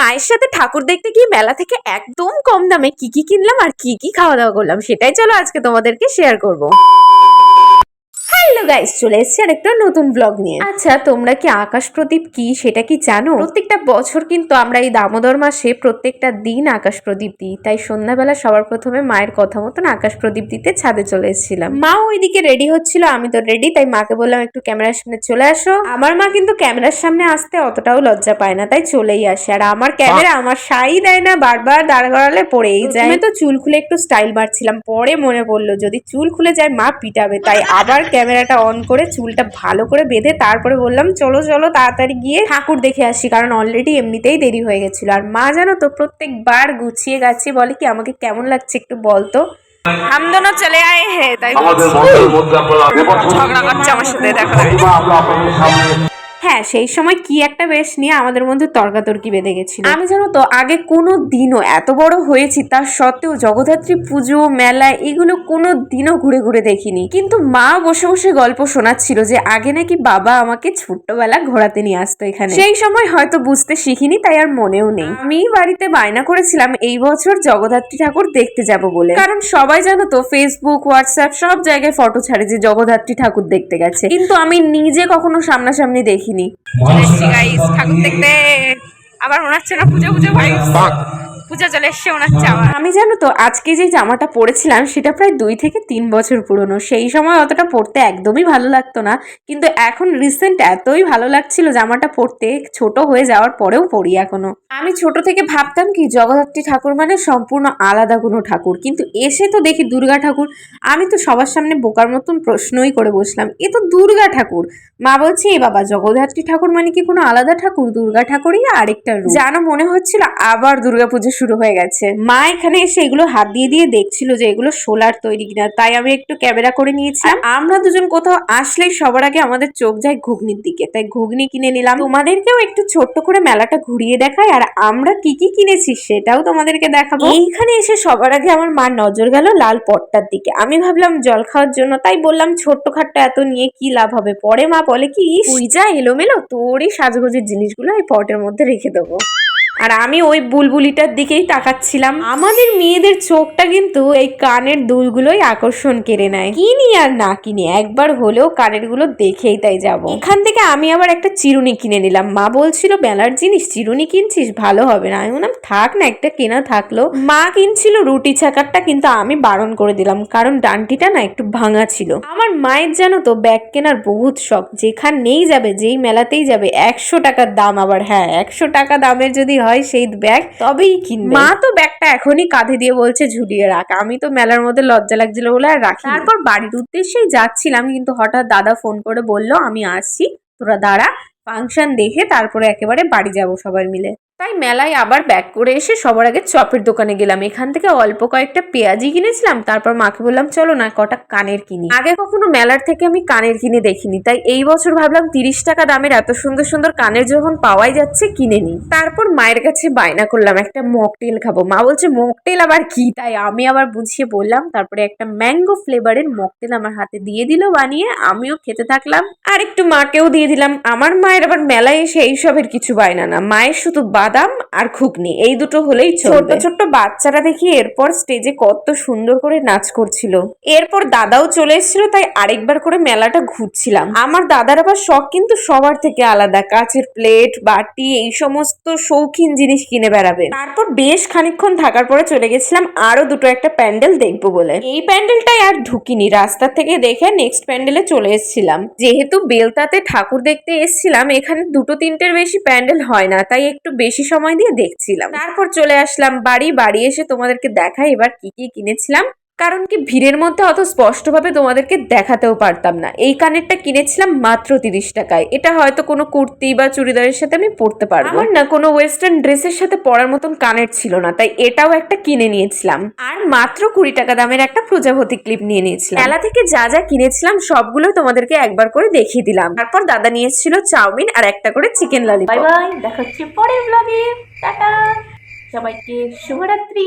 মায়ের সাথে ঠাকুর দেখতে গিয়ে মেলা থেকে একদম কম দামে কি কি কিনলাম আর কি কি খাওয়া দাওয়া করলাম, সেটাই চলো আজকে তোমাদেরকে শেয়ার করব। হ্যালো গাইস চলে এসেছি আর একটা নতুন ব্লগ নিয়ে। আচ্ছা তোমরা কি আকাশ প্রদীপ কি সেটা কি জানো? প্রত্যেকটা বছর কিন্তু আমরা এই দামোদর মাসে প্রত্যেকটা দিন আকাশ প্রদীপ দিই। তাই সন্ধ্যাবেলা সবার প্রথমে মায়ের কথা মতন আকাশ প্রদীপ দিতে ছাদে চলে এসেছিলাম। মা ওইদিকে রেডি হচ্ছিল আমি তো রেডি তাই মাকে বললাম একটু ক্যামেরার সামনে চলে আসো। আমার মা কিন্তু ক্যামেরার সামনে আসতে অতটাও লজ্জা পায় না তাই চলেই আসে। আর আমার ক্যামেরা আমার সাই দেয় না বারবার দাঁড় করালে পড়েই যায়। আমি তো চুল খুলে একটু স্টাইল মারছিলাম পরে মনে পড়ল যদি চুল খুলে যায় মা পিটাবে তাই আবার ক্যামেরাটা অন করে চুলটা ভালো করে বেঁধে তারপরে বললাম চলো চলো তাড়াতাড়ি গিয়ে ঠাকুর দেখে আসি। কারণ অলরেডি এমনিতেই দেরি হয়ে গেছিল। আর মা জানো তো প্রত্যেকবার গুছিয়ে গাছিয়ে বলে কি আমাকে কেমন লাগছে একটু বলতো চলে আয়ে হ্যাঁ তাই ঝগড়া করছে আমার সাথে দেখো দেখো। হ্যাঁ সেই সময় কি একটা বেশ নিয়ে আমাদের মধ্যে তর্কাতর্কি বেঁধে গেছিল। আমি জানো তো, আগে কোনো দিনও এত বড় হয়েছি, তার সত্ত্বেও জগদ্ধাত্রী পুজো, মেলা, এগুলো কোনো দিনও ঘুরে ঘুরে দেখিনি। কিন্তু মা বসে বসে গল্প শোনাচ্ছিল যে, আগে নাকি বাবা আমাকে ছোট্টবেলা ঘোরাতে নিয়ে আসতো এখানে। সেই সময় হয়তো বুঝতে শিখিনি, তাই আর মনেও নেই। আমি বাড়িতে বায়না করেছিলাম, এই বছর জগদ্ধাত্রী ঠাকুর দেখতে যাব বলে। কারণ সবাই জানো তো ফেসবুক হোয়াটসঅ্যাপ সব জায়গায় ফটো ছাড়ে যে, জগদ্ধাত্রী ঠাকুর দেখতে গেছে। কিন্তু আমি নিজে কখনো সামনাসামনি দেখিনি। ঠাকুর দেখতে। আবার মনে হচ্ছে না পুজো পুজো ভাই। পূজা চলে এসছে মনে হচ্ছে আবার আমি জানো তো আজকে যে জামাটা পরেছিলাম সেটা প্রায় দুই থেকে তিন বছর পুরনো। সেই সময় অতটা পরতে একদমই ভালো লাগতো না। কিন্তু এখন রিসেন্ট এতই ভালো লাগছিল জামাটা পরতে ছোট হয়ে যাওয়ার পরেও পরি এখনও। আমি ছোট থেকে ভাবতাম কি জগদ্ধাত্রী ঠাকুর মানে সম্পূর্ণ আলাদা কোনো ঠাকুর। কিন্তু এসে তো দেখি দুর্গা ঠাকুর। আমি তো সবার সামনে বোকার মতন প্রশ্নই করে বসলাম এ তো দুর্গা ঠাকুর। মা বলছে এ বাবা জগদ্ধাত্রী ঠাকুর মানে কি কোনো আলাদা ঠাকুর? দুর্গা ঠাকুরই আরেকটা রূপ। জানো মনে হচ্ছিল আবার দুর্গাপুজো শুরু হয়ে গেছে। মা এখানে এসে এগুলো হাত দিয়ে দিয়ে দেখছিল যে এগুলো সোলার তৈরি কিনা। তাই আমি একটু ক্যামেরা করে নিয়েছি আমরা দুজন কোথাও আসলেই সবার আগে আমাদের চোখ যায় ঘুগনির দিকে। তাই ঘুগনি কিনে নিলাম। তোমাদেরকেও একটু ছোট্ট করে মেলাটা ঘুরিয়ে দেখাই আর আমরা কি কি কিনেছি সেটাও তোমাদেরকে দেখাবো। এইখানে এসে সবার আগে আমার মার নজর গেল লাল পটটার দিকে। আমি ভাবলাম জল খাওয়ার জন্য, তাই বললাম, ছোট্ট খাটটা এত নিয়ে কি লাভ হবে? পরে মা বলে, কি যা এলোমেলো, তোরই সাজগোজের জিনিসগুলো এই পটের মধ্যে রেখে দেবো। আর আমি ওই বুলবুলিটার দিকেই তাকাচ্ছিলাম। আমাদের মেয়েদের চোখটা কিন্তু এই কানের দুলগুলোই আকর্ষণ কেড়ে নেয়। কিনি আর না কিনি একবার হলেও কানেরগুলো দেখেই তাই যাব। এখান থেকে আমি আবার একটা চিরুনি কিনে নিলাম। মা বলছিল, বেলার জিনিস চিরুনি কিনছিস, ভালো হবে না। আমি বললাম, থাক না, একটা কেনা থাকল। মা কিনছিল রুটি ছাকারটা, কিন্তু আমি বারণ করে দিলাম, কারণ ডান্টিটা না একটু ভাঙা ছিল। আমার মায়ের জানো তো, ব্যাগ কেনার বহুত শখ। যেখানেই যাবে, যেই মেলাতেই যাবে, একশো টাকার দাম আবার। হ্যাঁ একশো টাকা দামের যদি হয় সেই ব্যাগ তবেই কিনবে। মা তো ব্যাগটা এখনই কাঁধে দিয়ে বলছে ঝুলিয়ে রাখ। আমি তো মেলার মধ্যে লজ্জা লাগছিল বলে আর রাখি তারপর বাড়ির উদ্দেশ্যেই যাচ্ছিলাম কিন্তু হঠাৎ দাদা ফোন করে বলল আমি আসছি তোরা দাঁড়া ফাংশন দেখে তারপরে একেবারে বাড়ি যাব সবাই মিলে। তাই মেলায় আবার ব্যাক করে এসে সবার আগে চপের দোকানে গেলাম। এখান থেকে অল্প কয়েকটা পেঁয়াজি কিনেছিলাম, তারপর মাকে বললাম, চলো না, কটা কানের কিনি। আগে কখনো মেলার থেকে আমি কানের কিনে দেখিনি, তাই এই বছর ভাবলাম তিরিশ টাকা দামের এত সুন্দর সুন্দর কানের যখন পাওয়াই যাচ্ছে, কিনে নিই। তারপর মায়ের কাছে বায়না করলাম, একটা মকটেল খাব। মা বলছে, মকটেল আবার কি? তাই আমি আবার বুঝিয়ে বললাম, তারপরে একটা ম্যাঙ্গো ফ্লেভারের মকটেল আমার হাতে দিয়ে দিল, বানিয়ে আমিও খেতে থাকলাম। আর একটু মাকেও দিয়ে দিলাম, আমার মায়ের আবার মেলায় এসে এইসবের কিছু বায়না না। মায়ের শুধু বাদাম আর ঘুগনি, এই দুটো হলেই ছোট ছোট্ট বাচ্চারা দেখি এরপর স্টেজে কত সুন্দর করে নাচ করছিল। এরপর দাদাও চলে এসেছিল, তাই আরেকবার করে মেলাটা ঘুরছিলাম। আমার দাদার আবার শখ কিন্তু সবার থেকে আলাদা, কাচের প্লেট, বাটি, এই সমস্ত শৌখিন জিনিস কিনে বেড়াবে। তারপর বেশ খানিকক্ষণ থাকার পরে চলে গেছিলাম আরও দুটো একটা প্যান্ডেল দেখব বলে। এই প্যান্ডেলটাই আর ঢুকিনি, রাস্তা থেকে দেখে নেক্সট প্যান্ডেলে চলে এসেছিলাম। যেহেতু বেলতাতে ঠাকুর দেখতে এসেছিলাম, এখানে দুটো তিনটের বেশি প্যান্ডেল হয় না, তাই একটু বেশি সময় দিয়ে দেখছিলাম। তারপর চলে আসলাম বাড়ি। বাড়ি এসে তোমাদেরকে দেখাই এবার কি কি কিনেছিলাম। কারণ কি ভিড়ের মধ্যে অত স্পষ্টভাবে তোমাদেরকে দেখাতেও পারতাম না। এই কানেরটা কিনেছিলাম মাত্র তিরিশ টাকায়। এটা হয়তো কোনো কুর্তি বা চুড়িদারের সাথে আমি পরতে পারব। আমার না কোনো ওয়েস্টার্ন ড্রেসের সাথে পরার মতন কানের ছিল না তাই এটাও একটা কিনে নিয়েছিলাম। আর মাত্র কুড়ি টাকা দামের একটা প্রজাপতি ক্লিপ নিয়ে নিয়েছিলাম। মেলা থেকে যা যা কিনেছিলাম সবগুলো তোমাদেরকে একবার করে দেখিয়ে দিলাম। তারপর দাদা নিয়ে এসেছিল চাউমিন আর একটা করে চিকেন লালি বাই বাই দেখা হচ্ছে পরের ব্লগে টাটা। সবাইকে শুভরাত্রি।